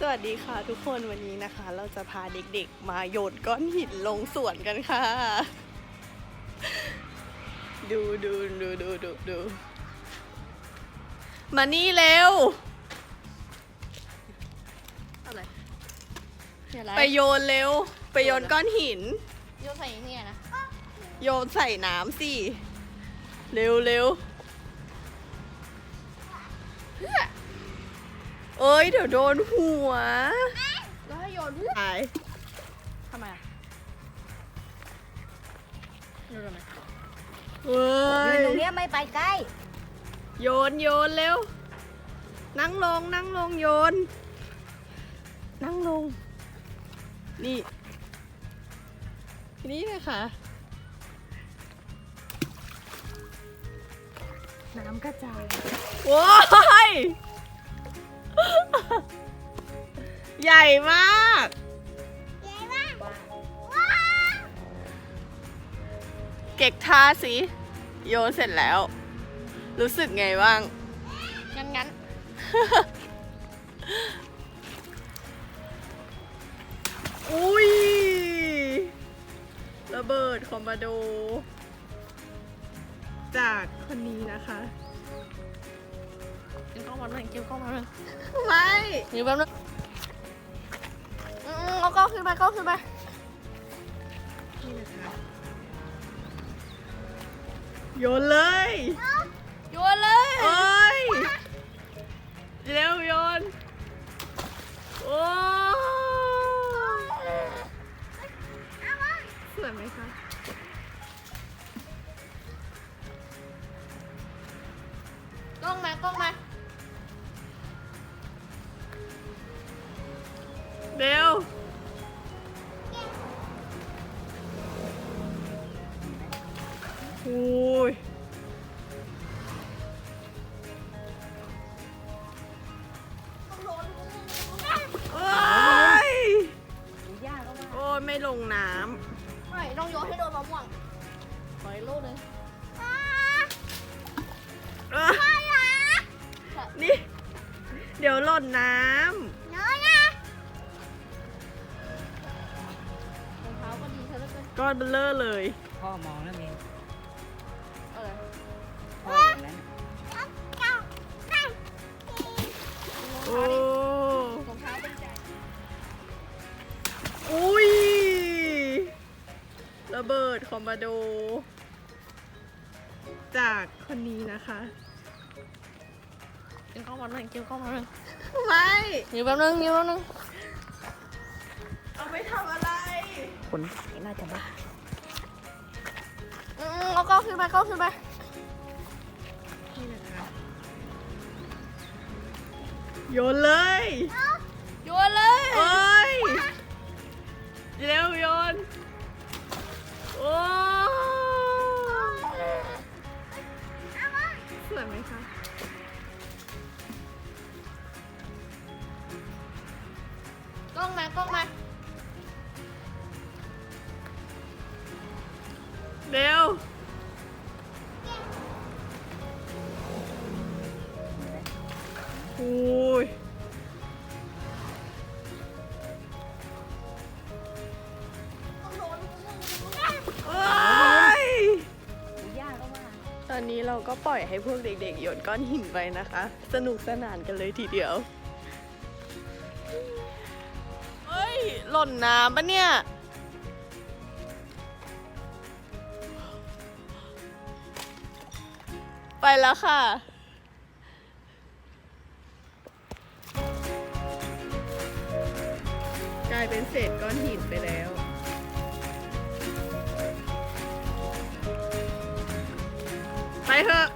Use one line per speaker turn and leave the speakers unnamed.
สวัสดีค่ะทุกคนวันนี้นะคะ เราจะพาเด็กๆ มาโยนก้อนหินลงสวนกันค่ะ ดูดูดูดูดูดูมานี่เร็ว
อะไรอะไร
ไปโยนเร็ว ไปโยนก้อนหิน
โยนใส่เนี่ยนะ
โยนใส่น้ำสิ เร็วเร็ว
อ้
ยเดี๋ยวโดนหัว
แล้วให้โยนเพื่อ
ตาย
ทำไมอะโยนทำไม
เว้ย
ตรงเนี้ยไม่ไปใกล้
โยนโยนเร็ว นั่งลงนั่งลงโยน นั่งลง นี่ นี่นะคะ
น้ำกระจาย
ว้ายใหญ่มากเก็กท่าสิ โยนเสร็จแล้ว รู้สึกไงบ้าง
งั้นงั้น
อุ้ยระเบิดคอมบาโด จากคนนี้นะคะ
กินกล้องมาหนึ่งกินกล้องมาหนึ่ง
ไม่
อยู่แป๊บนึงอื มเอากล้องขึ้นมากล้องขึ้นมา
นี่นะคะโยนเลย
โยนเลย
โอ้ยเร็วโยนโอ้สวยไหมคะ
กล้องมากล้องมา
เร็ว อุ้ยโอ้ย
ย่าก็ว่า
โอ้ยไม่ลงน้
ไม่ต้องโยนให้โดนมะม่วงขออีกลูกหนึงำ
เอ้ยนี่ เดี๋ยวหล่นน้
รองเท้าก็ดีเธอแล้วกันำ
ก้อนเบลเลอร์เลย
พ่อมองแล้วเมย์
อะ ระ
เบิดคอมบาโด จากคนนี้นะคะ
กินกล้องมาหนึ่งกินกล้องมาหนึ่ง
ไม่
อยู่แป๊บนึงอยู่แป๊บนึง
เอาไปทำอะไร
คนน่าจะบ้า
อืมเอากล้องขึ้นมากล้องขึ้นมา
นี่นะคะโยนเลย
โยนเลย
โอ้ยเร็วโยน คะ
กล้องมากล้องมา
อนนี้เราก็ปล่อยให้พวกเด็กๆโยนก้อนหินไปนะคะ สนุกสนานกันเลยทีเดียว เฮ้ย หล่นน้ำปะเนี่ยไปแล้วค่ะกลายเป็นเศษก้อนหินไปแล้ว ไปเถอะ